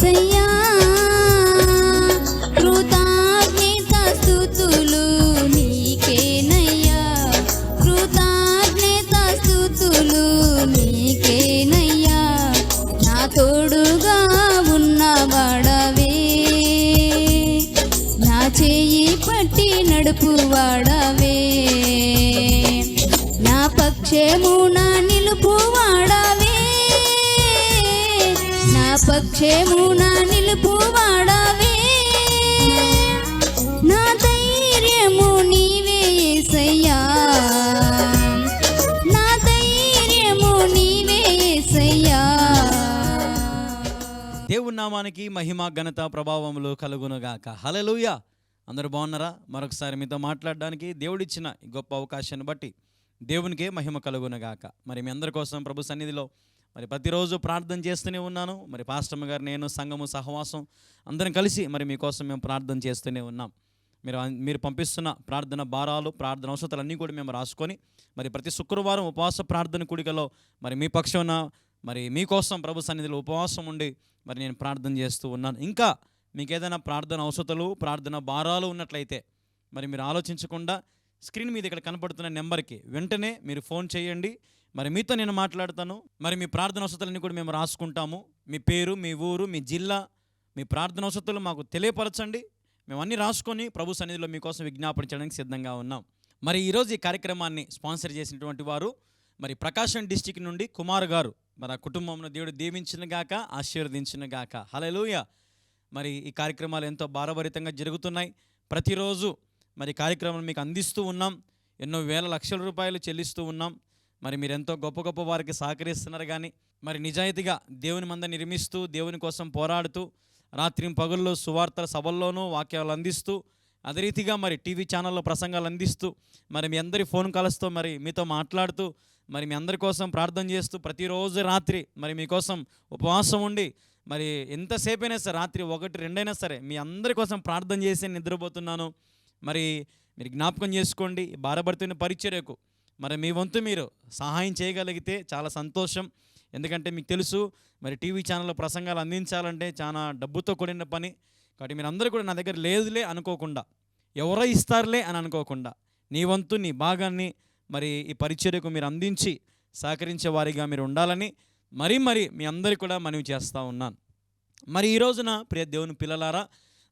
యేసయ్యా కృతజ్ఞత స్తుతులు నీకేనయ్యా. కృతజ్ఞత స్తుతులు నీకేనయ్యా. నా తోడుగా ఉన్నవాడవే నా చేయి పట్టి నడుపు వాడవే. నా పక్షేము పక్షేము నా నా ధైర్యము నీవే యేసయ్యా నా ధైర్యము నీవే యేసయ్యా దేవుని నామానికి మహిమ ఘనత ప్రభావములు కలుగునుగాక. హలలుయ అందరూ బాగున్నారా? మరొకసారి మీతో మాట్లాడడానికి దేవుడిచ్చిన గొప్ప అవకాశాన్ని బట్టి దేవునికే మహిమ కలుగునగాక. మరి మీ అందరి కోసం ప్రభు సన్నిధిలో మరి ప్రతిరోజు ప్రార్థన చేస్తూనే ఉన్నాను. మరి పాస్టమ్మ గారు నేను సంఘము సహవాసం అందరం కలిసి మరి మీకోసం మేము ప్రార్థన చేస్తూనే ఉన్నాం. మీరు మీరు పంపిస్తున్న ప్రార్థన భారాలు ప్రార్థన అవసరాలు అన్నీ కూడా మేము రాసుకొని మరి ప్రతి శుక్రవారం ఉపవాస ప్రార్థన కూడికలో మరి మీ పక్షాన మరి మీకోసం ప్రభు సన్నిధిలో ఉపవాసం ఉండి మరి నేను ప్రార్థన చేస్తూ ఉన్నాను. ఇంకా మీకు ఏదైనా ప్రార్థన అవసరాలు ప్రార్థన భారాలు ఉన్నట్లయితే మరి మీరు ఆలోచించకుండా స్క్రీన్ మీద ఇక్కడ కనపడుతున్న నెంబర్కి వెంటనే మీరు ఫోన్ చేయండి. మరి మీతో నేను మాట్లాడతాను. మరి మీ ప్రార్థన వసతులన్నీ కూడా మేము రాసుకుంటాము. మీ పేరు మీ ఊరు మీ జిల్లా మీ ప్రార్థన వసతులు మాకు తెలియపరచండి. మేము అన్నీ రాసుకొని ప్రభు సన్నిధిలో మీకోసం విజ్ఞాపన చేయడానికి సిద్ధంగా ఉన్నాం. మరి ఈరోజు ఈ కార్యక్రమాన్ని స్పాన్సర్ చేసినటువంటి వారు మరి ప్రకాశం డిస్టిక్ నుండి కుమార్ గారు. మరి ఆ కుటుంబంలో దేవుడు దీవించిన గాక ఆశీర్వదించిన గాక. హలలుయ మరి ఈ కార్యక్రమాలు ఎంతో భారభరితంగా జరుగుతున్నాయి. ప్రతిరోజు మరి కార్యక్రమం మీకు అందిస్తూ ఉన్నాం. ఎన్నో వేల లక్షల రూపాయలు చెల్లిస్తూ ఉన్నాం. మరి మీరు ఎంతో గొప్ప గొప్ప వారికి సహకరిస్తున్నారు కానీ మరి నిజాయితీగా దేవుని మంద నిర్మిస్తూ దేవుని కోసం పోరాడుతూ రాత్రి పగుల్లో సువార్తల సభల్లోనూ వాక్యాలు అందిస్తూ అదే రీతిగా మరి టీవీ ఛానల్లో ప్రసంగాలు అందిస్తూ మరి మీ అందరి ఫోన్ కాల్స్తో మరి మీతో మాట్లాడుతూ మరి మీ అందరి కోసం ప్రార్థన చేస్తూ ప్రతిరోజు రాత్రి మరి మీకోసం ఉపవాసం ఉండి మరి ఎంతసేపైనా సరే రాత్రి ఒకటి రెండైనా సరే మీ అందరి కోసం ప్రార్థన చేసి నిద్రపోతున్నాను. మరి మీరు జ్ఞాపకం చేసుకోండి భారపడుతున్న పరిచర్యకు మరి మీ వంతు మీరు సహాయం చేయగలిగితే చాలా సంతోషం. ఎందుకంటే మీకు తెలుసు మరి టీవీ ఛానల్లో ప్రసంగాలు అందించాలంటే చాలా డబ్బుతో కూడిన పని. కాబట్టి మీరు అందరూ కూడా నా దగ్గర లేదులే అనుకోకుండా ఎవరో ఇస్తారులే అని అనుకోకుండా నీ వంతు నీ భాగాన్ని మరి ఈ పరిచర్యకు మీరు అందించి సహకరించే వారిగా మీరు ఉండాలని మరీ మరి మీ అందరికీ కూడా మనవి చేస్తూ ఉన్నాను. మరి ఈ రోజున ప్రియ దేవుని పిల్లలారా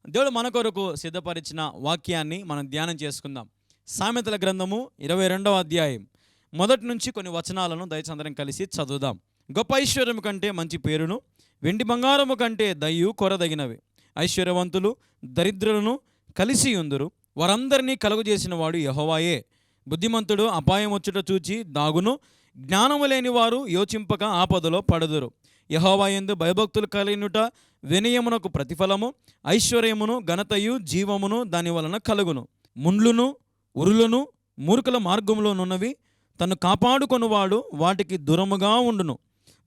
దేవుడు మన కొరకు సిద్ధపరిచిన వాక్యాన్ని మనం ధ్యానం చేసుకుందాం. సామెతల గ్రంథము ఇరవై రెండవ అధ్యాయం. మొదటి నుంచి కొన్ని వచనాలను దయచందరం కలిసి చదువుదాం. గొప్ప ఐశ్వర్యము కంటే మంచి పేరును వెండి బంగారము కంటే దయ్యు కొరదగినవి. ఐశ్వర్యవంతులు దరిద్రులను కలిసి ఉందరు. వారందరినీ కలుగజేసిన వాడు యహోవాయే. బుద్ధిమంతుడు అపాయం వచ్చుట చూచి దాగును జ్ఞానము లేని వారు యోచింపక ఆపదలో పడదురు. యహోవాయందు భయభక్తులు కలిగినుట వినయమునకు ప్రతిఫలము ఐశ్వర్యమును ఘనతయు జీవమును దాని వలన కలుగును. ముండ్లును ఉరులను మూర్ఖుల మార్గంలోనున్నవి తను కాపాడుకొనువాడు వాటికి దూరముగా ఉండును.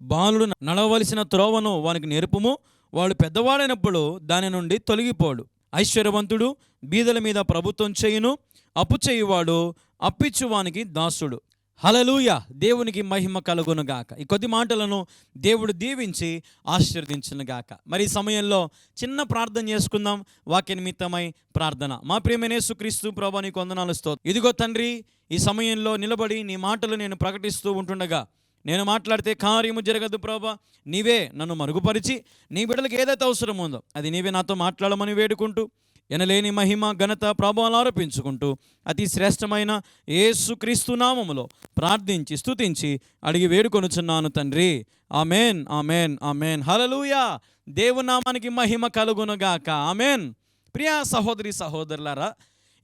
బాలుడు నడవలసిన త్రోవను వానికి నేర్పుము. వాడు పెద్దవాడైనప్పుడు దాని నుండి తొలగిపోడు. ఐశ్వర్యవంతుడు బీదల మీద ప్రభుత్వం చేయును. అప్పు చేయువాడు అప్పిచ్చువానికి దాసుడు. హలలుయ దేవునికి మహిమ కలుగునుగాక. ఈ కొద్ది మాటలను దేవుడు దీవించి ఆశీర్వదించునుగాక. మరి ఈ సమయంలో చిన్న ప్రార్థన చేసుకుందాం. వాక్య నిమిత్తమై ప్రార్థన. మా ప్రియమైన సుక్రీస్తు ప్రభా నీకు వందనాలు స్తోత్రం. ఇదిగో తండ్రి ఈ సమయంలో నిలబడి నీ మాటలు నేను ప్రకటిస్తూ ఉంటుండగా నేను మాట్లాడితే కార్యము జరగదు ప్రభా. నీవే నన్ను మరుగుపరిచి నీ బిడ్డలకు ఏదైతే అవసరం ఉందో అది నీవే నాతో మాట్లాడమని వేడుకుంటూ ఎనలేని మహిమ ఘనత ప్రభావాలు ఆరోపించుకుంటూ అతి శ్రేష్టమైన ఏసుక్రీస్తు నామములో ప్రార్థించి స్తుతించి అడిగి వేడుకొనుచున్నాను తండ్రి. Amen amen amen. హలలుయా దేవునామానికి మహిమ కలుగునుగాక. ఆమెన్. ప్రియా సహోదరి సహోదరులారా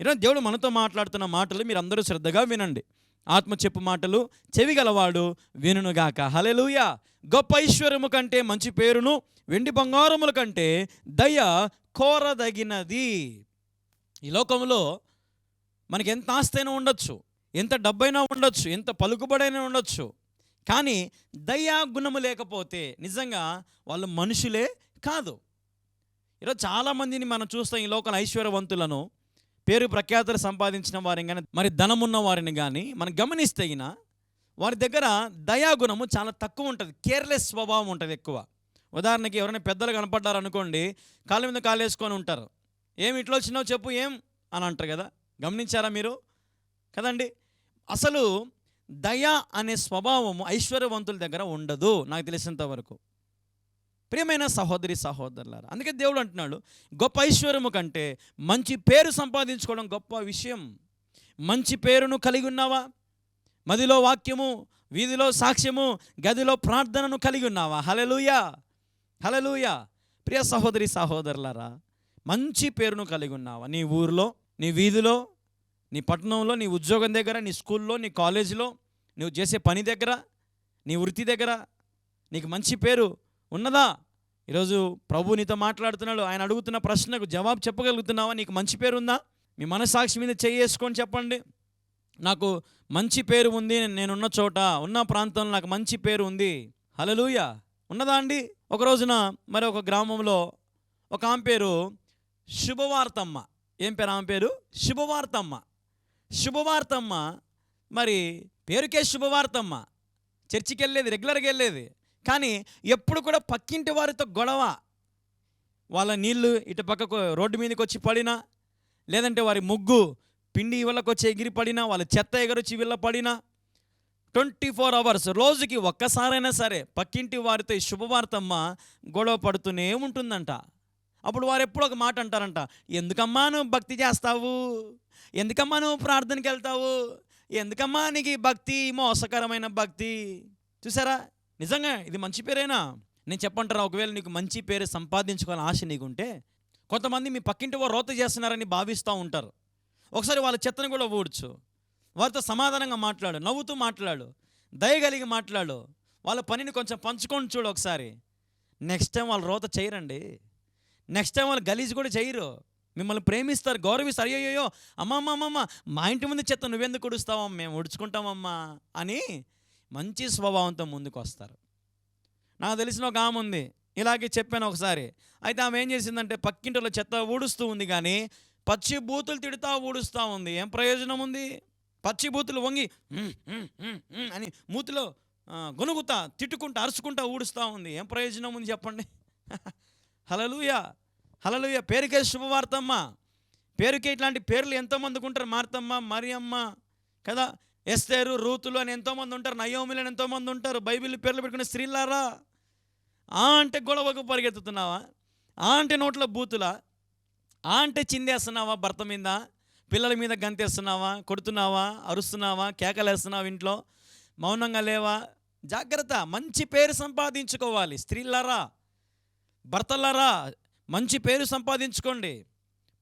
ఈరోజు దేవుడు మనతో మాట్లాడుతున్న మాటలు మీరు అందరూ శ్రద్ధగా వినండి. ఆత్మ చెప్పు మాటలు చెవి గలవాడు వినుగాక హలెలుయ గొప్ప ఐశ్వర్యము కంటే మంచి పేరును వెండి బంగారముల కంటే దయ కోరదగినది. ఈ లోకంలో మనకి ఎంత ఆస్తైనా ఉండొచ్చు ఎంత డబ్బైనా ఉండొచ్చు ఎంత పలుకుబడైనా ఉండొచ్చు. కానీ దయా గుణము లేకపోతే నిజంగా వాళ్ళు మనుషులే కాదు. ఈరోజు చాలామందిని మనం చూస్తాం ఈ లోకల ఐశ్వర్యవంతులను. పేరు ప్రఖ్యాతులు సంపాదించిన వారిని కానీ మరి ధనమున్న వారిని కానీ మనం గమనిస్తే అయినా వారి దగ్గర దయాగుణము చాలా తక్కువ ఉంటుంది కేర్లెస్ స్వభావం ఉంటుంది ఎక్కువ. ఉదాహరణకి ఎవరైనా పెద్దలు కనపడ్డారు అనుకోండి కాళ్ళ మీద కాలు వేసుకొని ఉంటారు. ఏమి ఇట్లా వచ్చినావు చెప్పు ఏం? అని అంటారు కదా. గమనించారా మీరు? కదండి. అసలు దయ అనే స్వభావము ఐశ్వర్యవంతుల దగ్గర ఉండదు నాకు తెలిసినంత వరకు. ప్రియమైన సహోదరి సహోదరులారా అందుకే దేవుడు అంటున్నాడు గొప్ప ఐశ్వర్యము కంటే మంచి పేరు సంపాదించుకోవడం గొప్ప విషయం. మంచి పేరును కలిగి ఉన్నావా? మదిలో వాక్యము వీధిలో సాక్ష్యము గదిలో ప్రార్థనను కలిగి ఉన్నావా? హలెలుయా హలలుయ ప్రియ సహోదరి సహోదరులారా మంచి పేరును కలిగి ఉన్నావా? నీ ఊరిలో నీ వీధిలో నీ పట్టణంలో నీ ఉద్యోగం దగ్గర నీ స్కూల్లో నీ కాలేజీలో నువ్వు చేసే పని దగ్గర నీ వృత్తి దగ్గర నీకు మంచి పేరు ఉన్నదా? ఈరోజు ప్రభు నీతో మాట్లాడుతున్నాడు. ఆయన అడుగుతున్న ప్రశ్నకు జవాబు చెప్పగలుగుతున్నావా? నీకు మంచి పేరు ఉందా? మీ మనసాక్షి మీద చేసుకొని చెప్పండి. నాకు మంచి పేరు ఉంది నేనున్న చోట ఉన్న ప్రాంతంలో నాకు మంచి పేరు ఉంది. హలలుయ ఉన్నదా అండి? ఒక రోజున మరి ఒక గ్రామంలో ఒక ఆమె పేరు శుభవార్తమ్మ. ఏం పేరు ఆమె పేరు? శుభవార్తమ్మ. శుభవార్తమ్మ మరి పేరుకే శుభవార్తమ్మ. చర్చికి వెళ్ళేది రెగ్యులర్గా వెళ్ళేది. కానీ ఎప్పుడు కూడా పక్కింటి వారితో గొడవ. వాళ్ళ నీళ్ళు ఇటు పక్కకు రోడ్డు మీదకి వచ్చి పడినా లేదంటే వారి ముగ్గు పిండి ఇళ్ళకి వచ్చి ఎగిరి పడినా వాళ్ళ చెత్త ఎగరొచ్చి వీళ్ళ పడినా ట్వంటీ ఫోర్ అవర్స్ రోజుకి ఒక్కసారైనా సరే పక్కింటి వారితో ఈ శుభవార్తమ్మ గొడవ పడుతూనే ఉంటుందంట. అప్పుడు వారు ఎప్పుడు ఒక మాట అంటారంట ఎందుకమ్మా నువ్వు భక్తి చేస్తావు? ఎందుకమ్మా నువ్వు ప్రార్థనకి వెళ్తావు? ఎందుకమ్మా నీకు ఈ భక్తి మోసకరమైన భక్తి? చూసారా? నిజంగా ఇది మంచి పేరేనా? నేను చెప్పంటారా? ఒకవేళ నీకు మంచి పేరు సంపాదించుకోవాలని ఆశ నీకుంటే కొంతమంది మీ పక్కింటి వారు రోత చేస్తున్నారని భావిస్తూ ఉంటారు. ఒకసారి వాళ్ళ చెత్తను కూడా ఊడ్చు. వారితో సమాధానంగా మాట్లాడు నవ్వుతూ మాట్లాడు దయగలిగి మాట్లాడు. వాళ్ళ పనిని కొంచెం పంచుకొని చూడు ఒకసారి. నెక్స్ట్ టైం వాళ్ళు రోత చేయరండి. నెక్స్ట్ టైం వాళ్ళు గలీజ్ కూడా చేయరు. మిమ్మల్ని ప్రేమిస్తారు గౌరవిస్తారు. అయ్యోయ్యో అమ్మమ్మ అమ్మమ్మ మా ఇంటి ముందు చెత్త నువ్వెందుకు ఉడుస్తావమ్మ మేము ఉడుచుకుంటామమ్మా అని మంచి స్వభావంతో ముందుకు వస్తారు నాకు తెలిసిన ఒక ఆమె ఉంది. ఇలాగే చెప్పాను ఒకసారి. అయితే ఆమె ఏం చేసిందంటే పక్కింటిలో చెత్త ఊడుస్తూ ఉంది కానీ పచ్చి బూతులు తిడుతా ఊడుస్తూ ఉంది. ఏం ప్రయోజనం ఉంది? పచ్చి బూతులు వంగి అని మూతిలో ఆ, గొనుగుతా తిట్టుకుంటా అరుచుకుంటా ఊడుస్తూ ఉంది. ఏం ప్రయోజనం ఉంది చెప్పండి? హలలుయ హలలుయ పేరుకే శుభవార్తమ్మ. పేరుకే ఇట్లాంటి పేర్లు ఎంతోమందికి ఉంటారు. మార్తమ్మ మరియమ్మ కదా? ఎస్తేరు రూతులు అని ఎంతోమంది ఉంటారు. నయోములు అని ఎంతోమంది ఉంటారు. బైబిల్ పేర్లు పెట్టుకునే స్త్రీలారా? ఆ అంటే గొడవకు పరిగెత్తుతున్నావా? ఆ అంటే నోట్లో బూతులా? ఆ అంటే చిందేస్తున్నావా భర్త మీద? పిల్లల మీద గంతేస్తున్నావా? కొడుతున్నావా? అరుస్తున్నావా? కేకలేస్తున్నావా ఇంట్లో? మౌనంగా లేవా? జాగ్రత్త. మంచి పేరు సంపాదించుకోవాలి. స్త్రీలరా భర్తలరా మంచి పేరు సంపాదించుకోండి.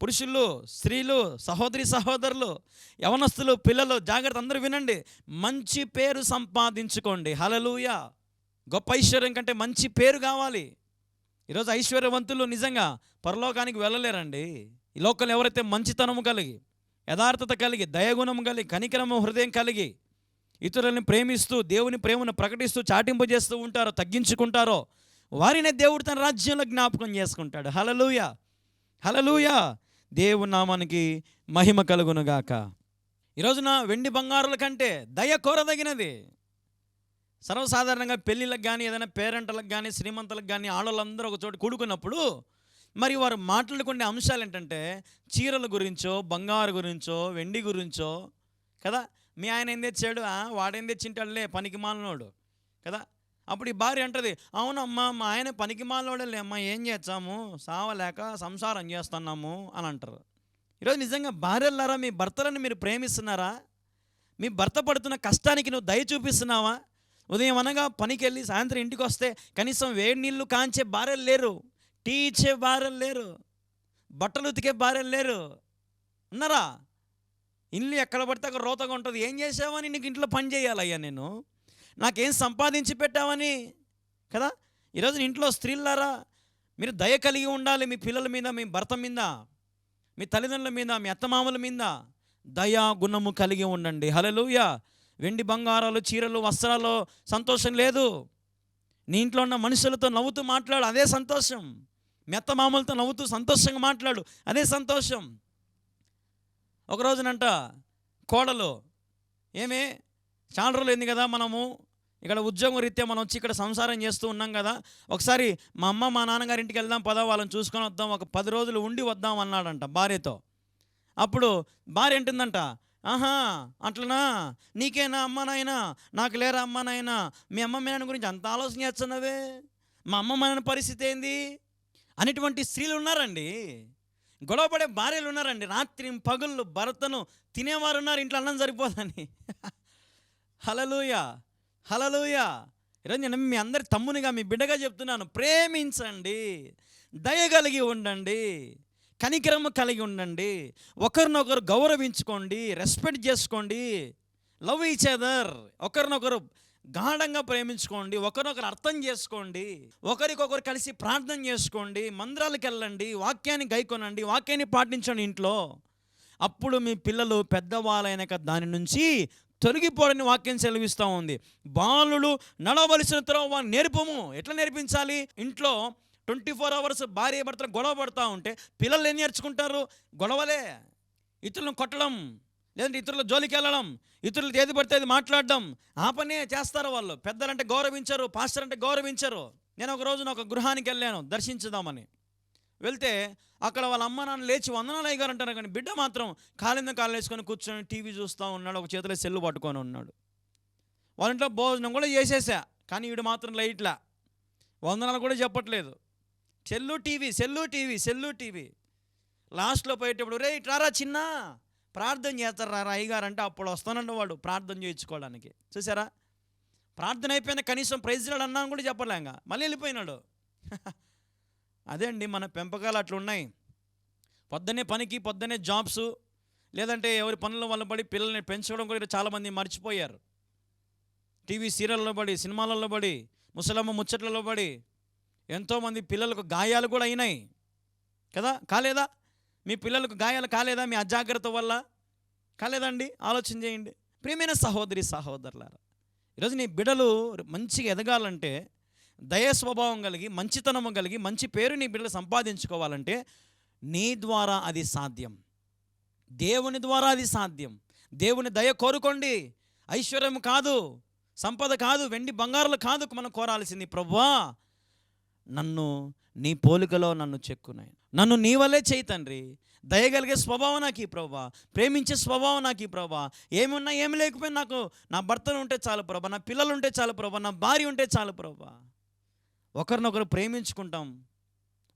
పురుషులు స్త్రీలు సహోదరి సహోదరులు యవనస్తులు పిల్లలు జాగ్రత్త అందరూ వినండి. మంచి పేరు సంపాదించుకోండి. హలలుయ గొప్ప ఐశ్వర్యం కంటే మంచి పేరు కావాలి. ఈరోజు ఐశ్వర్యవంతులు నిజంగా పరలోకానికి వెళ్ళలేరండి. ఈ లోకల్ ఎవరైతే మంచితనము కలిగి యథార్థత కలిగి దయగుణం కలిగి కనికరము హృదయం కలిగి ఇతరులను ప్రేమిస్తూ దేవుని ప్రేమను ప్రకటిస్తూ చాటింపు చేస్తూ ఉంటారో తగ్గించుకుంటారో వారినే దేవుడు తన రాజ్యంలో జ్ఞాపకం చేసుకుంటాడు. హలలుయ హలలుయ దేవు నామానికి మహిమ కలుగునుగాక. ఈరోజున వెండి బంగారుల కంటే దయ కోరదగినది. సర్వసాధారణంగా పెళ్ళిళ్ళకి కానీ ఏదైనా పేరెంట్లకు కానీ శ్రీమంతులకు కానీ ఆడవాళ్ళందరూ ఒక చోట కూడుకున్నప్పుడు మరి వారు మాట్లాడుకునే అంశాలు ఏంటంటే చీరల గురించో బంగారు గురించో వెండి గురించో కదా? మీ ఆయన ఏం తెచ్చాడు? "ఆ, వాడేం తెచ్చింటాడులే పనికి మాలినోడు కదా? అప్పుడు ఈ భార్య అంటది అవునమ్మా మా ఆయన పనికి మాలినోడలే అమ్మా ఏం చేస్తాము? సావలేక సంసారం చేస్తున్నాము అని అంటారు. ఈరోజు నిజంగా భార్యలారా మీ భర్తలను మీరు ప్రేమిస్తున్నారా? మీ భర్త పడుతున్న కష్టానికి నువ్వు దయ చూపిస్తున్నావా? ఉదయం అనగా పనికి వెళ్ళి సాయంత్రం ఇంటికి వస్తే కనీసం వేడి నీళ్ళు కాంచే భార్యలు లేరు. టీ ఇచ్చే భార్యలు లేరు. బట్టలు ఉతికే భార్యలు లేరు. ఉన్నారా? ఇల్లు ఎక్కడ పడితే అక్కడ రోతగా ఉంటుంది. ఏం చేసావని నీకు ఇంట్లో పని చేయాలయ్యా నేను. నాకేం సంపాదించి పెట్టావని? కదా? ఈరోజు ఇంట్లో స్త్రీలారా మీరు దయ కలిగి ఉండాలి మీ పిల్లల మీద మీ భర్త మీద మీ తల్లిదండ్రుల మీద మీ అత్తమామల మీద. దయా గుణము కలిగి ఉండండి. హలలుయ వెండి బంగారాలు చీరలు వస్త్రాలు సంతోషం లేదు. నీ ఇంట్లో ఉన్న మనుషులతో నవ్వుతూ మాట్లాడు అదే సంతోషం. మెత్త మామూలతో నవ్వుతూ సంతోషంగా మాట్లాడు. అదే సంతోషం. ఒక రోజునంట కోడలు ఏమే చాలా రోజులు ఏంది కదా మనము ఇక్కడ ఉద్యోగం రీత్యా మనం వచ్చి ఇక్కడ సంసారం చేస్తూ ఉన్నాం కదా ఒకసారి మా అమ్మ మా నాన్నగారి ఇంటికి వెళ్దాం పదా వాళ్ళని చూసుకొని వద్దాం ఒక పది రోజులు ఉండి వద్దాం అన్నాడంట భార్యతో. అప్పుడు భార్య ఏంటిందంట ఆహా అట్లనా? నీకేనా అమ్మ నాయనా? నాకు లేరా అమ్మ నాయనా? మీ అమ్మ మీ నాన్న గురించి అంత ఆలోచన చేస్తున్నావే? మా అమ్మ మా నాన్న పరిస్థితి ఏంది? అనేటువంటి స్త్రీలు ఉన్నారండి. గొడవపడే భార్యలు ఉన్నారండి. రాత్రి పగుళ్ళు భర్తను తినేవారు ఉన్నారు. ఇంట్లో అన్నం సరిపోదని. హలలుయ హలలుయ ఈరోజు నేను మీ అందరి తమ్మునిగా మీ బిడ్డగా చెప్తున్నాను. ప్రేమించండి. దయ కలిగి ఉండండి. కనికరము కలిగి ఉండండి. ఒకరినొకరు గౌరవించుకోండి. రెస్పెక్ట్ చేసుకోండి. Love each other. ఒకరినొకరు గాఢంగా ప్రేమించుకోండి ఒకరినొకరు అర్థం చేసుకోండి ఒకరికొకరు కలిసి ప్రార్థన చేసుకోండి మందిరాలకు వెళ్ళండి వాక్యాన్ని గైకొనండి వాక్యాన్ని పాటించండి ఇంట్లో. అప్పుడు మీ పిల్లలు పెద్దవాళ్ళైనక దాని నుంచి తొలగిపోడని వాక్యం సెలవిస్తూ ఉంది. బాలుడు నడవలసిన తర్వాత వాడిని నేర్పము. ఎట్లా నేర్పించాలి? ఇంట్లో ట్వంటీ ఫోర్ అవర్స్ భార్య భర్తలు గొడవ పడుతూ ఉంటే పిల్లలు ఏం నేర్చుకుంటారు? గొడవలే. ఇతరులను కొట్టడం లేదంటే ఇతరుల జోలికి వెళ్ళడం ఇతరులు ఏది పడితే అది మాట్లాడడం. ఆ పనే చేస్తారు వాళ్ళు. పెద్దలంటే గౌరవించరు పాస్టర్ అంటే గౌరవించరు. నేను ఒక రోజున ఒక గృహానికి వెళ్ళాను దర్శించుదామని. వెళ్తే అక్కడ వాళ్ళ అమ్మ నాన్న లేచి వందనాలు అయ్యారు అంటారు కానీ బిడ్డ మాత్రం కాలింద కాలు వేసుకొని కూర్చొని టీవీ చూస్తూ ఉన్నాడు ఒక చేతిలో సెల్లు పట్టుకొని ఉన్నాడు. వాళ్ళ ఇంట్లో భోజనం కూడా చేసేసా కానీ వీడు మాత్రం లైట్లా. వందనాలు కూడా చెప్పట్లేదు. Cell TV cell TV cell TV. లాస్ట్లో పోయేటప్పుడు రే ఇట్లారా చిన్నా? ప్రార్థన చేస్తారు రా అయ్యగారు అంటే అప్పుడు వస్తానండి వాడు ప్రార్థన చేయించుకోవడానికి. చూసారా ప్రార్థన అయిపోయిన కనీసం ప్రైజ్లాడు అన్నాను కూడా చెప్పలేక మళ్ళీ వెళ్ళిపోయినాడు. అదే అండి మన పెంపకాలు అట్లున్నాయి పొద్దునే పొద్దున్నే పనికి పొద్దున్నే జాబ్స్ లేదంటే ఎవరి పనుల వల్ల పడి పిల్లల్ని పెంచడం కూడా చాలామంది మర్చిపోయారు. టీవీ సీరియల్లో పడి సినిమాలలో పడి ముసలమ్మ ముచ్చట్లలో పడి ఎంతోమంది పిల్లలకు గాయాలు కూడా అయినాయి. కదా? కాలేదా? మీ పిల్లలకు గాయాలు కాలేదా మీ అజాగ్రత్త వల్ల? కాలేదండి? ఆలోచన చేయండి. ప్రియమైన సహోదరి సహోదరులారా ఈరోజు నీ బిడలు మంచిగా ఎదగాలంటే దయ స్వభావం కలిగి మంచితనము కలిగి మంచి పేరు నీ బిడ్డలు సంపాదించుకోవాలంటే నీ ద్వారా అది సాధ్యం. దేవుని ద్వారా అది సాధ్యం. దేవుని దయ కోరుకోండి. ఐశ్వర్యం కాదు సంపద కాదు వెండి బంగారాలు కాదు మనం కోరాల్సింది. ప్రభువా నన్ను నీ పోలికలో నన్ను చెక్కున్నాయి. నన్ను నీ వల్లే చేయి తండ్రి. దయగలిగే స్వభావం నాకు ఈ ప్రభా. ప్రేమించే స్వభావం నాకు ఈ ప్రభా. ఏమున్నా ఏమి లేకపోయినా నాకు నా భర్తలు ఉంటే చాలు ప్రభా. నా పిల్లలు ఉంటే చాలు ప్రభా. నా భార్య ఉంటే చాలు ప్రభా. ఒకరినొకరు ప్రేమించుకుంటాం.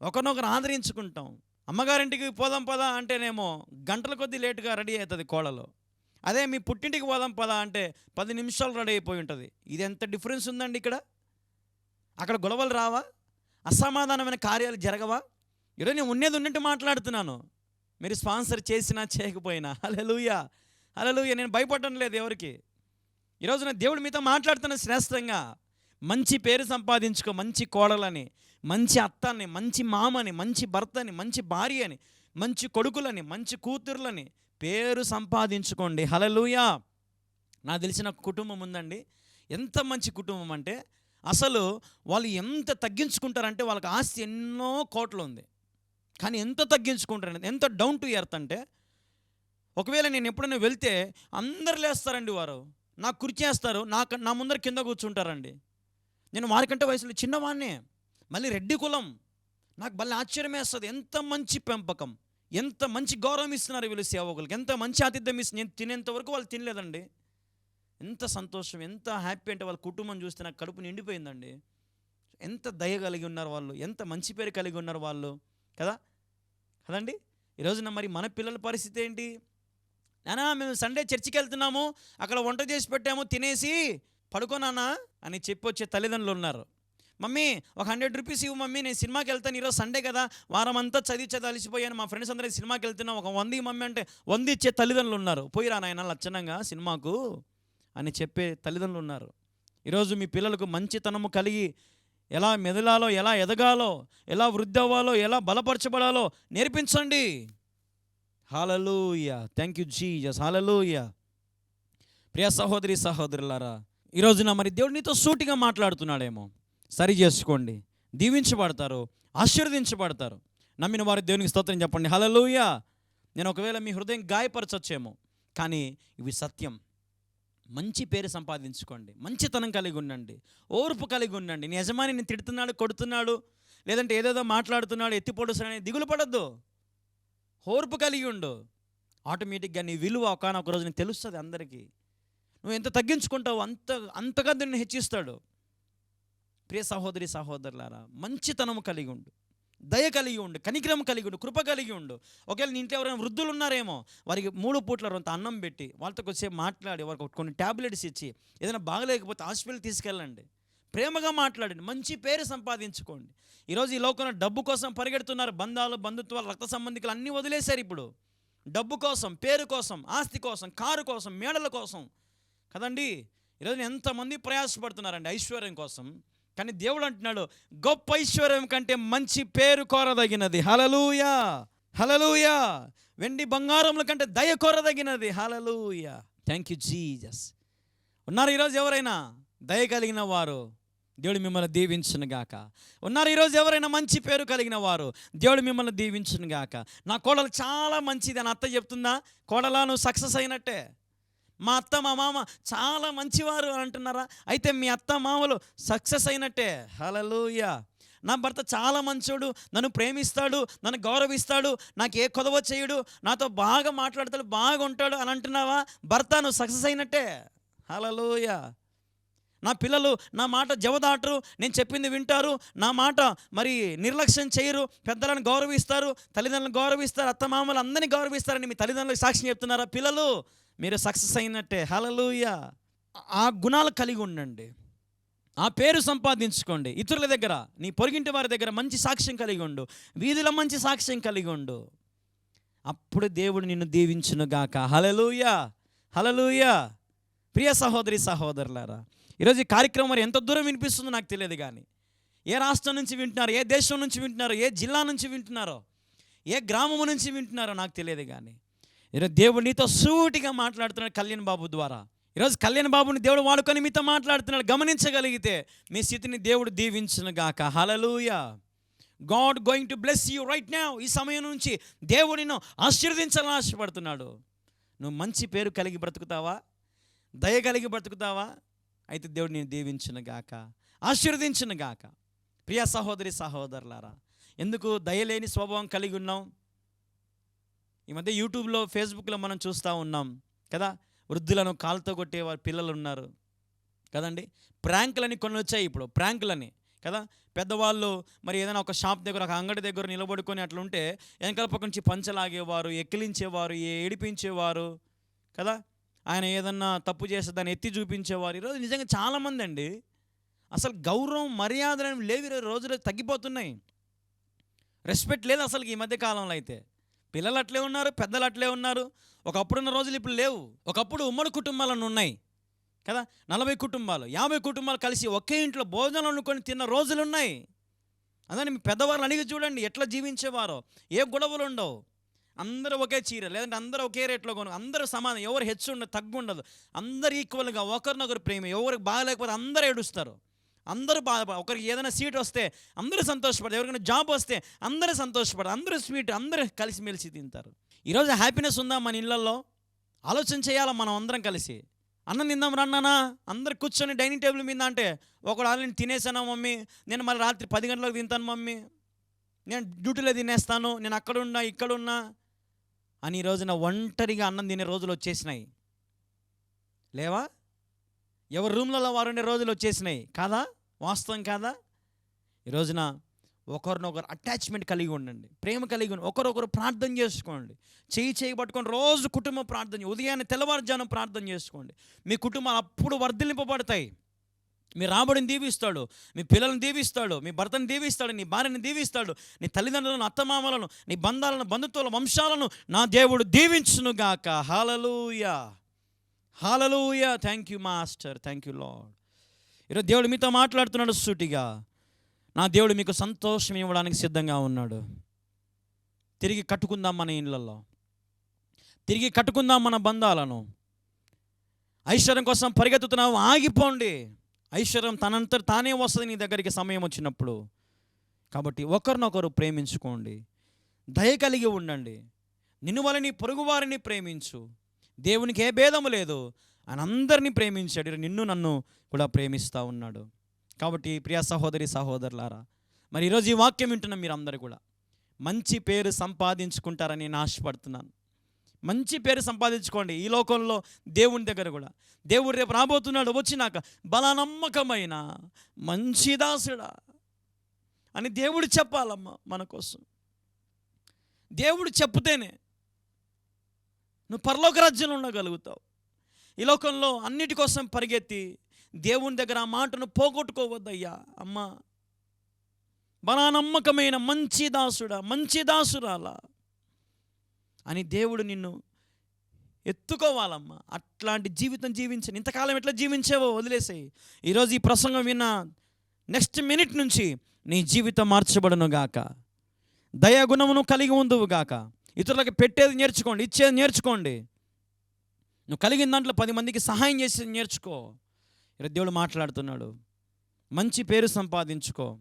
ఒకరినొకరు ఆదరించుకుంటాం. అమ్మగారింటికి పోదాం పదా అంటేనేమో గంటల కొద్దీ లేటుగా రెడీ అవుతుంది కోడలు. అదే మీ పుట్టింటికి పోదాం పదా అంటే పది నిమిషాలు రెడీ అయిపోయి ఉంటుంది. ఇది ఎంత డిఫరెన్స్ ఉందండి ఇక్కడ? అక్కడ గొడవలు రావా? అసమాధానమైన కార్యాలు జరగవా? ఈరోజు నేను ఉన్నది ఉన్నట్టు మాట్లాడుతున్నాను. మీరు స్పాన్సర్ చేసినా చేయకపోయినా. హలలుయా హలలుయ నేను భయపడడం లేదు ఎవరికి. ఈరోజు నేను దేవుడి మీతో మాట్లాడుతున్న శ్రేష్టంగా మంచి పేరు సంపాదించుకో మంచి కోడలని మంచి అత్తని మంచి మామని మంచి భర్తని మంచి భార్య అని మంచి కొడుకులని మంచి కూతుర్లని పేరు సంపాదించుకోండి. హలలుయా నాకు తెలిసిన కుటుంబం ఉందండి. ఎంత మంచి కుటుంబం అంటే అసలు వాళ్ళు ఎంత తగ్గించుకుంటారంటే వాళ్ళకి ఆస్తి ఎన్నో కోట్లు ఉంది. కానీ ఎంత తగ్గించుకుంటారు ఎంత డౌన్ టు ఎర్త్ అంటే ఒకవేళ నేను ఎప్పుడైనా వెళ్తే అందరు లేస్తారండి వారు. నాకు కుర్చేస్తారు నాకు నా ముందర కింద కూర్చుంటారండి. నేను వారికంటే వయసులో చిన్నవాడినే. మళ్ళీ రెడ్డి కులం. నాకు మళ్ళీ ఆశ్చర్యం వేస్తుంది. ఎంత మంచి పెంపకం. ఎంత మంచి గౌరవం ఇస్తున్నారు వీళ్ళు సేవకులకి. ఎంత మంచి ఆతిథ్యం ఇస్తుంది నేను తినేంత వరకు వాళ్ళు తినలేదండి. ఎంత సంతోషం ఎంత హ్యాపీ అంటే వాళ్ళ కుటుంబం చూస్తే నాకు కడుపు నిండిపోయిందండి. ఎంత దయ కలిగి ఉన్నారు వాళ్ళు ఎంత మంచి పేరు కలిగి ఉన్నారు వాళ్ళు కదా? కదండి? ఈరోజున మరి మన పిల్లల పరిస్థితి ఏంటి? నానా మేము సండే చర్చికి వెళ్తున్నాము అక్కడ వంట చేసి పెట్టాము తినేసి పడుకోనానా అని చెప్పి వచ్చే తల్లిదండ్రులు ఉన్నారు. మమ్మీ ఒక హండ్రెడ్ రూపీస్ ఇవ్వు మమ్మీ నేను సినిమాకి వెళ్తాను ఈరోజు సండే కదా వారం అంతా చదివి చదివి మా ఫ్రెండ్స్ అందరూ సినిమాకి వెళ్తున్నాం ఒక వంద మమ్మీ అంటే వంద ఇచ్చే తల్లిదండ్రులు ఉన్నారు. పోయిరా నాయన లక్షణంగా సినిమాకు. అని చెప్పే తల్లిదండ్రులు ఉన్నారు. ఈరోజు మీ పిల్లలకు మంచితనము కలిగి ఎలా మెదలాలో ఎలా ఎదగాలో ఎలా వృద్ధి అవ్వాలో ఎలా బలపరచబడాలో నేర్పించండి. Hallelujah thank you Jesus hallelujah ప్రియ సహోదరి సహోదరులారా ఈరోజున మరి దేవుడు నీతో సూటిగా మాట్లాడుతున్నాడేమో. సరి చేసుకోండి. దీవించబడతారు ఆశీర్వదించబడతారు. నమ్మిన వారి దేవునికి స్తోత్రం చెప్పండి. హలలుయ నేను ఒకవేళ మీ హృదయం గాయపరచొచ్చేమో కానీ ఇవి సత్యం. మంచి పేరు సంపాదించుకోండి. మంచితనం కలిగి ఉండండి. ఓర్పు కలిగి ఉండండి. నీ యజమాని నేను తిడుతున్నాడు కొడుతున్నాడు లేదంటే ఏదేదో మాట్లాడుతున్నాడు ఎత్తిపొడుస్తున్నాడు దిగులు పడద్దు. ఓర్పు కలిగి ఉండు. ఆటోమేటిక్గా నీ విలువ ఒకనొక రోజు నీకు తెలుస్తుంది అందరికీ. నువ్వు ఎంత తగ్గించుకుంటావు అంత అంతగా నిన్ను హెచ్చిస్తాడు. ప్రియ సహోదరి సహోదరులారా మంచితనము కలిగి ఉండు. దయ కలిగి ఉండు కనికరం కలిగి ఉండు కృప కలిగి ఉండు. ఒకవేళ నీ ఇంట్లో ఎవరైనా వృద్ధులు ఉన్నారేమో వారికి మూడు పూట్ల రొంత అన్నం పెట్టి వాళ్ళతో కొద్దిసేపు మాట్లాడి వారికి కొన్ని ట్యాబ్లెట్స్ ఇచ్చి ఏదైనా బాగలేకపోతే హాస్పిటల్ తీసుకెళ్ళండి. ప్రేమగా మాట్లాడండి మంచి పేరు సంపాదించుకోండి. ఈరోజు ఈ లోకంలో డబ్బు కోసం పరిగెడుతున్నారు బంధాలు బంధుత్వాలు రక్త సంబంధికులు అన్నీ వదిలేశారు ఇప్పుడు. డబ్బు కోసం పేరు కోసం ఆస్తి కోసం కారు కోసం మేడల కోసం. కదండి? ఈరోజు ఎంతమంది ప్రయాసపడుతున్నారండి ఐశ్వర్యం కోసం. కానీ దేవుడు అంటున్నాడు గొప్ప ఐశ్వర్యం కంటే మంచి పేరు కోరదగినది. హలలుయా హలలుయా వెండి బంగారముల కంటే దయ కోరదగినది. హలలుయా థ్యాంక్ యూ జీజస్ ఉన్నారు ఈరోజు ఎవరైనా దయ కలిగిన వారు? దేవుడు మిమ్మల్ని దీవించును గాక. ఉన్నారు ఈరోజు ఎవరైనా మంచి పేరు కలిగిన వారు? దేవుడు మిమ్మల్ని దీవించును గాక. నా కోడలు చాలా మంచిది అని అత్త చెప్తుందా? కోడలా నువ్వు సక్సెస్ అయినట్టే. మా అత్త మా మామ చాలా మంచివారు అని అంటున్నారా? అయితే మీ అత్త మామలు సక్సెస్ అయినట్టే. హలలుయా నా భర్త చాలా మంచోడు నన్ను ప్రేమిస్తాడు నన్ను గౌరవిస్తాడు నాకు ఏ కొదవ చేయడు నాతో బాగా మాట్లాడతాడు బాగా ఉంటాడు అని అంటున్నావా? భర్త నువ్వు సక్సెస్ అయినట్టే. హలలుయా నా పిల్లలు నా మాట జవదాటరు నేను చెప్పింది వింటారు నా మాట మరి నిర్లక్ష్యం చేయరు పెద్దలను గౌరవిస్తారు తల్లిదండ్రులను గౌరవిస్తారు అత్తమామలు అందరినీ గౌరవిస్తారని మీ తల్లిదండ్రులకు సాక్ష్యం చెప్తున్నారా పిల్లలు? మీరు సక్సెస్ అయినట్టే. హలలుయ ఆ గుణాలు కలిగి ఉండండి. ఆ పేరు సంపాదించుకోండి. ఇతరుల దగ్గర నీ పొరిగింటి వారి దగ్గర మంచి సాక్ష్యం కలిగి ఉండు. వీధిలో మంచి సాక్ష్యం కలిగి ఉండు. అప్పుడు దేవుడు నిన్ను దీవించునుగాక హలలుయ హలలుయ ప్రియ సహోదరి సహోదరులారా ఈరోజు ఈ కార్యక్రమం మరి ఎంత దూరం వినిపిస్తుందో నాకు తెలియదు కానీ ఏ రాష్ట్రం నుంచి వింటున్నారు ఏ దేశం నుంచి వింటున్నారో ఏ జిల్లా నుంచి వింటున్నారో ఏ గ్రామం నుంచి వింటున్నారో నాకు తెలియదు కానీ ఈరోజు దేవుడు నీతో సూటిగా మాట్లాడుతున్నాడు కళ్యాణ్ బాబు ద్వారా. ఈరోజు కళ్యాణ్ బాబుని దేవుడు వాడుకొని మీతో మాట్లాడుతున్నాడు. గమనించగలిగితే మీ స్థితిని దేవుడు దీవించిన గాక. Hallelujah God going to bless you right now ఈ సమయం నుంచి దేవుడు నిన్ను ఆశీర్వదించాలని ఆశపడుతున్నాడు. నువ్వు మంచి పేరు కలిగి బ్రతుకుతావా? దయ కలిగి బ్రతుకుతావా? అయితే దేవుడు నేను దీవించిన గాక. ఆశీర్వదించిన గాక. ప్రియ సహోదరి సహోదరులారా ఎందుకు దయలేని స్వభావం కలిగి ఉన్నాం? ఈ మధ్య యూట్యూబ్లో ఫేస్బుక్లో మనం చూస్తూ ఉన్నాం కదా? వృద్ధులను కాలుతో కొట్టే వారి పిల్లలు ఉన్నారు కదండి? ప్రాంకులని కొన్ని వచ్చాయి ఇప్పుడు ప్రాంకులని కదా? పెద్దవాళ్ళు మరి ఏదైనా ఒక షాప్ దగ్గర ఒక అంగడి దగ్గర నిలబడుకొని అట్లుంటే ఉంటే వెనకాల పక్క నుంచి పంచలాగేవారు ఎక్కిలించేవారు ఏ- ఏడిపించేవారు కదా? ఆయన ఏదన్నా తప్పు చేస్తే దాన్ని ఎత్తి చూపించేవారు. ఈరోజు నిజంగా చాలామంది అండి అసలు గౌరవం మర్యాదలు లేవు ఈరోజు రోజులు తగ్గిపోతున్నాయి. రెస్పెక్ట్ లేదు అసలు ఈ మధ్య కాలంలో అయితే. పిల్లలు అట్లే ఉన్నారు పెద్దలు అట్లే ఉన్నారు. ఒకప్పుడున్న రోజులు ఇప్పుడు లేవు. ఒకప్పుడు ఉమ్మడి కుటుంబాలను ఉన్నాయి కదా. నలభై కుటుంబాలు యాభై కుటుంబాలు కలిసి ఒకే ఇంట్లో భోజనాలు వండుకొని తిన్న రోజులు ఉన్నాయి. అదని మీ పెద్దవాళ్ళు అడిగి చూడండి ఎట్లా జీవించేవారో ఏ గొడవలు ఉండవు. అందరూ ఒకే చీర లేదంటే అందరూ ఒకే రేట్లో కొను అందరూ సమానం ఎవరు హెచ్చు ఉండదు తగ్గు ఉండదు అందరు ఈక్వల్గా ఒకరినొకరు ప్రేమ ఎవరికి బాగలేకపోతే అందరూ ఏడుస్తారు. అందరూ బాధ ఒకరికి ఏదైనా సీట్ వస్తే అందరూ సంతోషపడతారు. ఎవరికైనా జాబ్ వస్తే అందరూ సంతోషపడతారు. అందరూ స్వీట్ అందరూ కలిసిమెలిసి తింటారు. ఈరోజు హ్యాపీనెస్ ఉందా మన ఇళ్ళల్లో ఆలోచన చేయాలా మనం అందరం కలిసి? అన్నం తిందాం రన్నానా అందరు కూర్చొని డైనింగ్ టేబుల్ మీద అంటే ఒకడు ఆల్రెడీ తినేసాను మమ్మీ. నేను మళ్ళీ రాత్రి పది గంటలకు తింటాను మమ్మీ. నేను డ్యూటీలో తినేస్తాను. నేను అక్కడ ఇక్కడున్నా అని ఈ రోజున ఒంటరిగా అన్నం తినే రోజులు వచ్చేసినాయి. లేవా? ఎవరి రూమ్లలో వారు ఉండే రోజులు వచ్చేసినాయి. కాదా? వాస్తవం కాదా? ఈ రోజున ఒకరినొకరు అటాచ్మెంట్ కలిగి ఉండండి. ప్రేమ కలిగి ఉండి ఒకరొకరు ప్రార్థన చేసుకోండి. చేయి చేయి పట్టుకొని రోజు కుటుంబం ప్రార్థన ఉదయాన్నే తెల్లవారుజానం ప్రార్థన చేసుకోండి. మీ కుటుంబాలు అప్పుడు వర్ధిల్లింపబడతాయి. మీ రాబడిని దీవిస్తాడు మీ పిల్లల్ని దీవిస్తాడు మీ భర్తను దీవిస్తాడు నీ భార్యని దీవిస్తాడు నీ తల్లిదండ్రులను అత్తమామలను నీ బంధాలను బంధుత్వాల వంశాలను నా దేవుడు దీవించునుగాక. Hallelujah hallelujah thank you master thank you lord ఈరోజు దేవుడు మీతో మాట్లాడుతున్నాడు సూటిగా. నా దేవుడు మీకు సంతోషం ఇవ్వడానికి సిద్ధంగా ఉన్నాడు. తిరిగి కట్టుకుందాం మన ఇళ్ళల్లో. తిరిగి కట్టుకుందాం మన బంధాలను. ఐశ్వర్యం కోసం పరిగెత్తుతున్నావు ఆగిపోండి. ఐశ్వర్యం తనంత తానే వస్తుంది నీ దగ్గరికి సమయం వచ్చినప్పుడు. కాబట్టి ఒకరినొకరు ప్రేమించుకోండి. దయ కలిగి ఉండండి. నిన్ను వలని పొరుగువారిని ప్రేమించు. దేవునికి ఏ భేదము లేదు. ఆయన అందరినీ ప్రేమించాడు. నిన్ను నన్ను కూడా ప్రేమిస్తూ ఉన్నాడు. కాబట్టి ప్రియ సహోదరి సహోదరులారా మరి ఈరోజు ఈ వాక్యం వింటున్న మీరు అందరు కూడా మంచి పేరు సంపాదించుకుంటారని నేను ఆశపడుతున్నాను. మంచి పేరు సంపాదించుకోండి. ఈ లోకంలో దేవుని దగ్గర కూడా. దేవుడు రేపు రాబోతున్నాడు వచ్చినాక బలనమ్మకమైన మంచి దాసుడా అని దేవుడు చెప్పాలమ్మా మన కోసం. దేవుడు చెప్తేనే నువ్వు పరలోక రాజ్యంలో ఉండగలుగుతావు. ఈ లోకంలో అన్నిటి కోసం పరిగెత్తి దేవుని దగ్గర ఆ మాటను పోగొట్టుకోవద్దయ్యా అమ్మా. బలానమ్మకమైన మంచి దాసుడా మంచి దాసురాలా. అని దేవుడు నిన్ను ఎత్తుకోవాలమ్మా. అట్లాంటి జీవితం జీవించని. ఇంతకాలం ఎట్లా జీవించావో వదిలేసాయి ఈరోజు ఈ ప్రసంగం విన్న నెక్స్ట్ మినిట్ నుంచి నీ జీవితం మార్చబడను గాక. దయాగుణమును కలిగి ఉందువు గాక. ఇతరులకు పెట్టేది నేర్చుకోండి ఇచ్చేది నేర్చుకోండి. నువ్వు కలిగిన దాంట్లో పది మందికి సహాయం చేసి నేర్చుకో. ఇక్కడ దేవుడు మాట్లాడుతున్నాడు. మంచి పేరు సంపాదించుకో.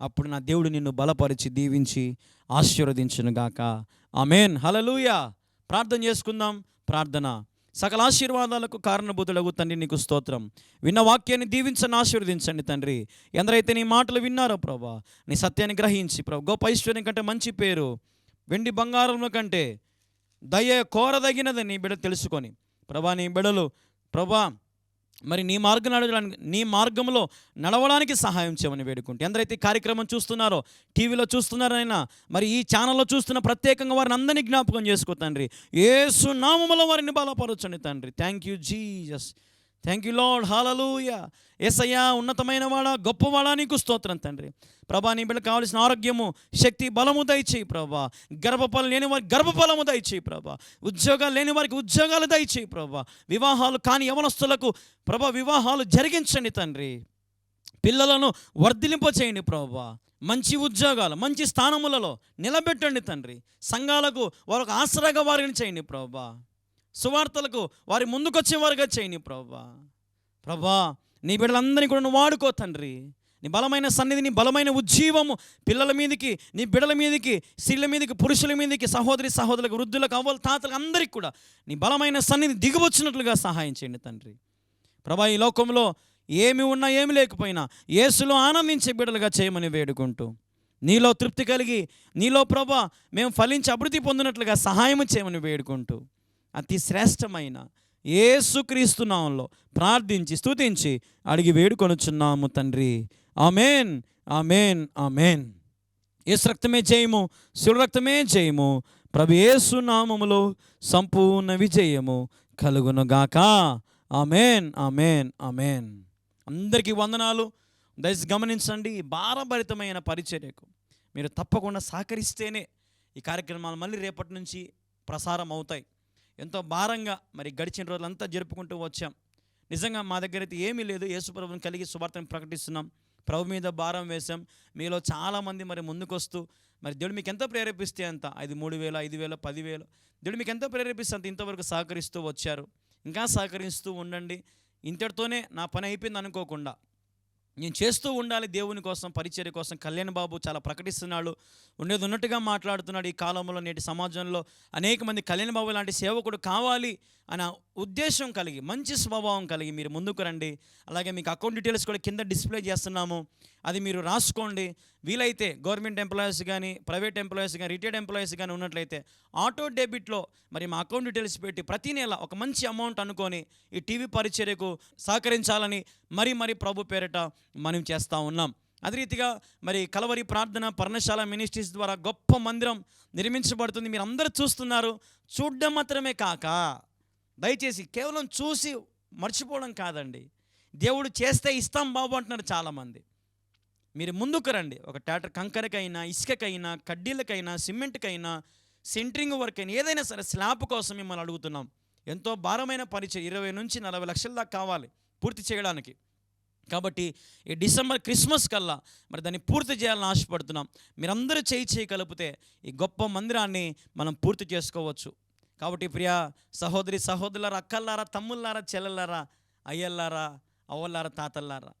అప్పుడు నా దేవుడు నిన్ను బలపరిచి దీవించి ఆశీర్వదించును గాక. ఆమెన్. హలలుయ ప్రార్థన చేసుకుందాం. ప్రార్థన. సకల ఆశీర్వాదాలకు కారణభూతులకు తండ్రి నీకు స్తోత్రం. విన్న వాక్యాన్ని దీవించని ఆశీర్వదించండి తండ్రి. ఎందరైతే నీ మాటలు విన్నారో ప్రభా నీ సత్యాన్ని గ్రహించి ప్రభు గొప్ప ఐశ్వర్యం కంటే మంచి పేరు వెండి బంగారంలో కంటే దయ కోరదగినది నీ బిడ్డ తెలుసుకొని. ప్రభా నీ బిడలు ప్రభా మరి నీ మార్గం నడవడానికి నీ మార్గంలో నడవడానికి సహాయం చేయమని వేడుకుంటే. ఎందరైతే ఈ కార్యక్రమం చూస్తున్నారో టీవీలో చూస్తున్నారైనా మరి ఈ ఛానల్లో చూస్తున్న ప్రత్యేకంగా వారిని అందరినీ జ్ఞాపకం చేసుకో తండ్రి. ఏసు నామములో వారిని బలపరచండి తండ్రి. Thank you Jesus thank you lord hallelujah ఎసయ్యా ఉన్నతమైన వాడా గొప్పవాడా నీకు స్తోత్రం తండ్రి. ప్రభా నీ బిడ్డకు కావాల్సిన ఆరోగ్యము శక్తి బలము దయచేయి ప్రభా. గర్భఫలం లేని వారికి గర్భఫలము దయచేయి ప్రభా. ఉద్యోగాలు లేని వారికి ఉద్యోగాలు దయచేయి ప్రభా. వివాహాలు కాని యవనస్తులకు ప్రభా వివాహాలు జరిగించండి తండ్రి. పిల్లలను వర్ధిలింపచేయండి ప్రభా. మంచి ఉద్యోగాలు మంచి స్థానములలో నిలబెట్టండి తండ్రి. సంఘాలకు వారికి ఆసరాగా వారిని చేయండి ప్రభా. సువార్తలకు వారి ముందుకొచ్చే వారుగా చేయండి ప్రభా ప్రభా నీ బిడ్డలందరినీ కూడా నువ్వు వాడుకో తండ్రి. నీ బలమైన సన్నిధి నీ బలమైన ఉజ్జీవము పిల్లల మీదకి నీ బిడ్డల మీదకి స్త్రీల మీదకి పురుషుల మీదకి సహోదరి సహోదరులకు వృద్ధులకు అవ్వలు తాతలకు అందరికీ కూడా నీ బలమైన సన్నిధి దిగువచ్చినట్లుగా సహాయం చేయండి తండ్రి. ప్రభా ఈ లోకంలో ఏమి ఉన్నా ఏమి లేకపోయినా యేసులో ఆనందించే బిడ్డలుగా చేయమని వేడుకుంటూ నీలో తృప్తి కలిగి నీలో ప్రభా మేము ఫలించి అభివృద్ధి పొందినట్లుగా సహాయం చేయమని వేడుకుంటూ అతి శ్రేష్టమైన యేసుక్రీస్తు నామంలో ప్రార్థించి స్తుతించి అడిగి వేడుకొనుచున్నాము తండ్రి. Amen amen amen. యేసు రక్తమే జయము శివుడు రక్తమే జయము ప్రభు యేసు నామములో సంపూర్ణ విజయము కలుగునుగాక. Amen amen amen. అందరికీ వందనాలు. దయచేసి గమనించండి భారభరితమైన పరిచర్యకు మీరు తప్పకుండా సహకరిస్తేనే ఈ కార్యక్రమాలు మళ్ళీ రేపటి నుంచి ప్రసారం అవుతాయి ఎంతో భారంగా మరి గడిచిన రోజులంతా జరుపుకుంటూ వచ్చాం. నిజంగా మా దగ్గర అయితే ఏమీ లేదు. యేసుప్రభుని కలిగి సువార్తను ప్రకటిస్తున్నాం. ప్రభు మీద భారం వేశాం. మీలో చాలామంది మరి ముందుకొస్తూ మరి దేవుడు మీకు ఎంత ప్రేరేపిస్తే అంత? ఐదు మూడు వేలు ఐదు వేలు పదివేలు దేవుడు మీకు ఎంత ప్రేరేపిస్తే అంత? ఇంతవరకు సహకరిస్తూ వచ్చారు. ఇంకా సహకరిస్తూ ఉండండి. ఇంతటితోనే నా పని అయిపోయింది అనుకోకుండా. నేను చేస్తూ ఉండాలి దేవుని కోసం పరిచర్య కోసం. కళ్యాణ్ బాబు చాలా ప్రకటిస్తున్నాడు. ఉండేది ఉన్నట్టుగా మాట్లాడుతున్నాడు ఈ కాలంలో నేటి సమాజంలో. అనేక మంది కళ్యాణ్ బాబు లాంటి సేవకుడు కావాలి అన్న ఉద్దేశం కలిగి మంచి స్వభావం కలిగి మీరు ముందుకు రండి. అలాగే మీకు అకౌంట్ డీటెయిల్స్ కూడా కింద డిస్ప్లే చేస్తున్నాము. అది మీరు రాసుకోండి. వీలైతే గవర్నమెంట్ ఎంప్లాయీస్ కానీ ప్రైవేట్ ఎంప్లాయీస్ కానీ రిటైర్డ్ ఎంప్లాయీస్ కానీ ఉన్నట్లయితే ఆటో డెబిట్లో మరి మా అకౌంట్ డీటెయిల్స్ పెట్టి ప్రతి నెల ఒక మంచి అమౌంట్ అనుకొని ఈ టీవీ పరిచర్యకు సహకరించాలని మరి మరి ప్రభు పేరిట మనం చేస్తూ ఉన్నాం. అదే రీతిగా మరి కలవరి ప్రార్థన పర్ణశాల మినిస్ట్రీస్ ద్వారా గొప్ప మందిరం నిర్మించబడుతుంది. మీరు అందరూ చూస్తున్నారు. చూడడం మాత్రమే కాక దయచేసి కేవలం చూసి మర్చిపోవడం కాదండి. దేవుడు చేస్తే ఇస్తాం బాబు అంటున్నారు చాలామంది. మీరు ముందుకు రండి. ఒక టాటర్ కంకరకైనా ఇసుకకైనా కడ్డీలకైనా సిమెంట్కైనా సెంట్రింగ్ వర్క్ అయినా ఏదైనా సరే స్లాబ్ కోసం మిమ్మల్ని అడుగుతున్నాం. ఎంతో భారమైన పరిచయం. ఇరవై నుంచి నలభై లక్షల దాకా కావాలి పూర్తి చేయడానికి. కాబట్టి ఈ డిసెంబర్ క్రిస్మస్ కల్లా మరి దాన్ని పూర్తి చేయాలని ఆశపడుతున్నాం. మీరందరూ చేయి చేయగలిపితే ఈ గొప్ప మందిరాన్ని మనం పూర్తి చేసుకోవచ్చు. కాబట్టి ప్రియా సహోదరి సహోదరులారా అక్కల్లారా తమ్ముళ్ళారా చెల్లెల్లారా అయ్యల్లారా అవ్వల్లారా తాతల్లారా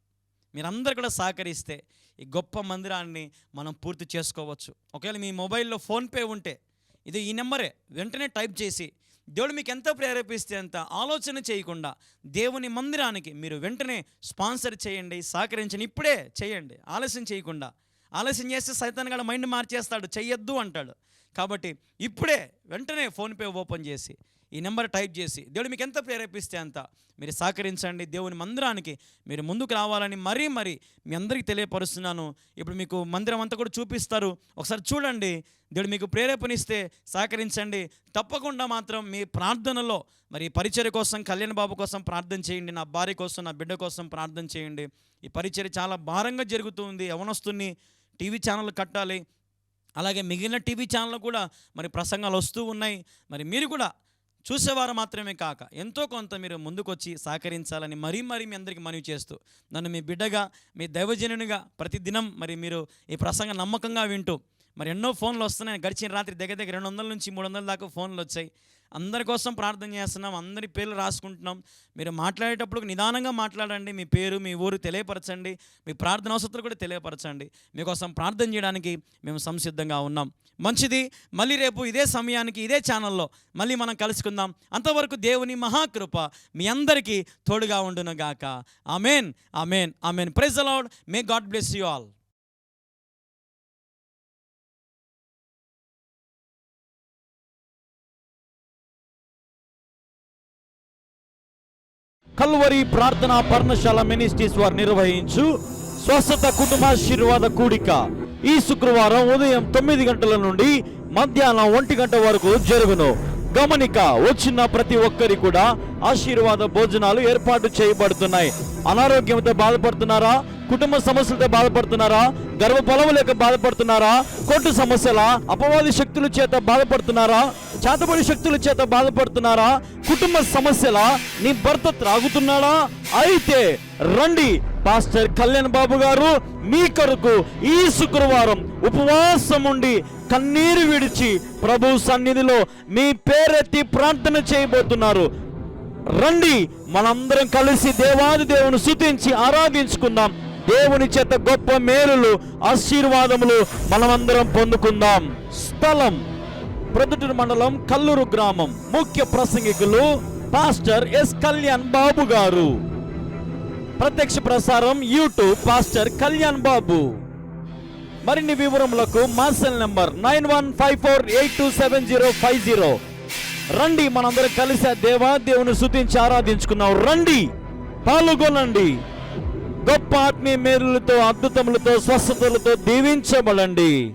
మీరందరూ కూడా సహకరిస్తే ఈ గొప్ప మందిరాన్ని మనం పూర్తి చేసుకోవచ్చు. ఒకవేళ మీ మొబైల్లో ఫోన్పే ఉంటే ఇది ఈ నెంబరే. వెంటనే టైప్ చేసి దేవుడు మీకు ఎంత ప్రేరేపిస్తే అంత ఆలోచన చేయకుండా దేవుని మందిరానికి మీరు వెంటనే స్పాన్సర్ చేయండి సహకరించండి. ఇప్పుడే చేయండి. ఆలస్యం చేయకుండా. ఆలస్యం చేస్తే సైతాన్ గడ మైండ్ మార్చేస్తాడు. చెయ్యొద్దు అంటాడు. కాబట్టి ఇప్పుడే వెంటనే ఫోన్పే ఓపెన్ చేసి ఈ నెంబర్ టైప్ చేసి దేవుడు మీకు ఎంత ప్రేరేపిస్తే అంత? మీరు సహకరించండి. దేవుని మందిరానికి మీరు ముందుకు రావాలని మరీ మరీ మీ అందరికీ తెలియపరుస్తున్నాను. ఇప్పుడు మీకు మందిరం అంతా కూడా చూపిస్తారు. ఒకసారి చూడండి. దేవుడు మీకు ప్రేరేపణిస్తే సహకరించండి. తప్పకుండా మాత్రం మీ ప్రార్థనలో మరి పరిచయ పరిచర్య కోసం కళ్యాణ్ బాబు కోసం ప్రార్థన చేయండి. నా భార్య కోసం నా బిడ్డ కోసం ప్రార్థన చేయండి. ఈ పరిచర్య చాలా భారంగా జరుగుతుంది ఎవనొస్తుంది టీవీ ఛానల్ కట్టాలి. అలాగే మిగిలిన టీవీ ఛానల్ కూడా మరి ప్రసంగాలు వస్తూ ఉన్నాయి. మరి మీరు కూడా చూసేవారు మాత్రమే కాక ఎంతో కొంత మీరు ముందుకొచ్చి సహకరించాలని మరీ మరీ మీ అందరికీ మనవి చేస్తూ నన్ను మీ బిడ్డగా మీ దైవజనునిగా ప్రతిదినం మరి మీరు ఈ ప్రసంగం నమ్మకంగా వింటూ మరి ఎన్నో ఫోన్లు వస్తున్నాయి. గడిచిన రాత్రి దగ్గర దగ్గర రెండు వందల నుంచి మూడు వందల దాకా ఫోన్లు వచ్చాయి. అందరి కోసం ప్రార్థన చేస్తున్నాం అందరి పేర్లు రాసుకుంటున్నాం. మీరు మాట్లాడేటప్పుడు నిదానంగా మాట్లాడండి మీ పేరు మీ ఊరు తెలియపరచండి మీ ప్రార్థన అవసరాలు కూడా తెలియపరచండి. మీకోసం ప్రార్థన చేయడానికి మేము సంసిద్ధంగా ఉన్నాం. మంచిది మళ్ళీ రేపు ఇదే సమయానికి ఇదే ఛానల్లో మళ్ళీ మనం కలుసుకుందాం. అంతవరకు దేవుని మహాకృప మీ అందరికీ తోడుగా ఉండును గాక. Amen amen amen. Praise the lord may God bless you all Calvary ప్రార్థన పర్ణశాల మినిస్ట్రీస్ వారు నిర్వహించు స్వస్థత కుటుంబాశీర్వాద కూడిక. ఈ శుక్రవారం ఉదయం తొమ్మిది గంటల నుండి మధ్యాహ్నం ఒంటి గంట వరకు జరుగును. గమనిక వచ్చిన ప్రతి ఒక్కరి కూడా ఆశీర్వాద భోజనాలు ఏర్పాటు చేయబడుతున్నాయి. అనారోగ్యంతో బాధపడుతున్నారా? కుటుంబ సమస్యలతో బాధపడుతున్నారా? గర్భఫలం లేక బాధపడుతున్నారా? కొట్టు సమస్యల అపవాది శక్తుల చేత బాధపడుతున్నారా? చేతబడి శక్తుల చేత బాధపడుతున్నారా? కుటుంబ సమస్యల? నీ భర్త త్రాగుతున్నాడా? అయితే రండి పాస్టర్ కళ్యాణ్ బాబు గారు మీ కొరకు ఈ శుక్రవారం ఉపవాసం ఉండి కన్నీరు విడిచి ప్రభు సన్నిధిలో మీ పేరెత్తి ప్రార్థన చేయబోతున్నారు. రండి మనందరం కలిసి దేవాది దేవుని స్తుతించి ఆరాధించుకుందాం. దేవుని చేత గొప్ప మేలులు ఆశీర్వాదములు మనమందరం పొందుకుందాం. స్థలం ప్రొద్దుటూరు మండలం కల్లూరు గ్రామం. ముఖ్య ప్రసంగికులు పాస్టర్ ఎస్ కళ్యాణ్ బాబు గారు. ప్రత్యక్ష ప్రసారం యూట్యూబ్ పాస్టర్ కళ్యాణ్ బాబు. మరిన్ని వివరములకు మా cell number nine one five four eight two seven zero five zero. రండి మనందరం కలిసి దేవా దేవుని శుతించి ఆరాధించుకున్నాం రండి పాల్గొనండి. గొప్ప ఆత్మీయ మేలులతో అద్భుతములతో స్వస్థతలతో దీవించబడండి.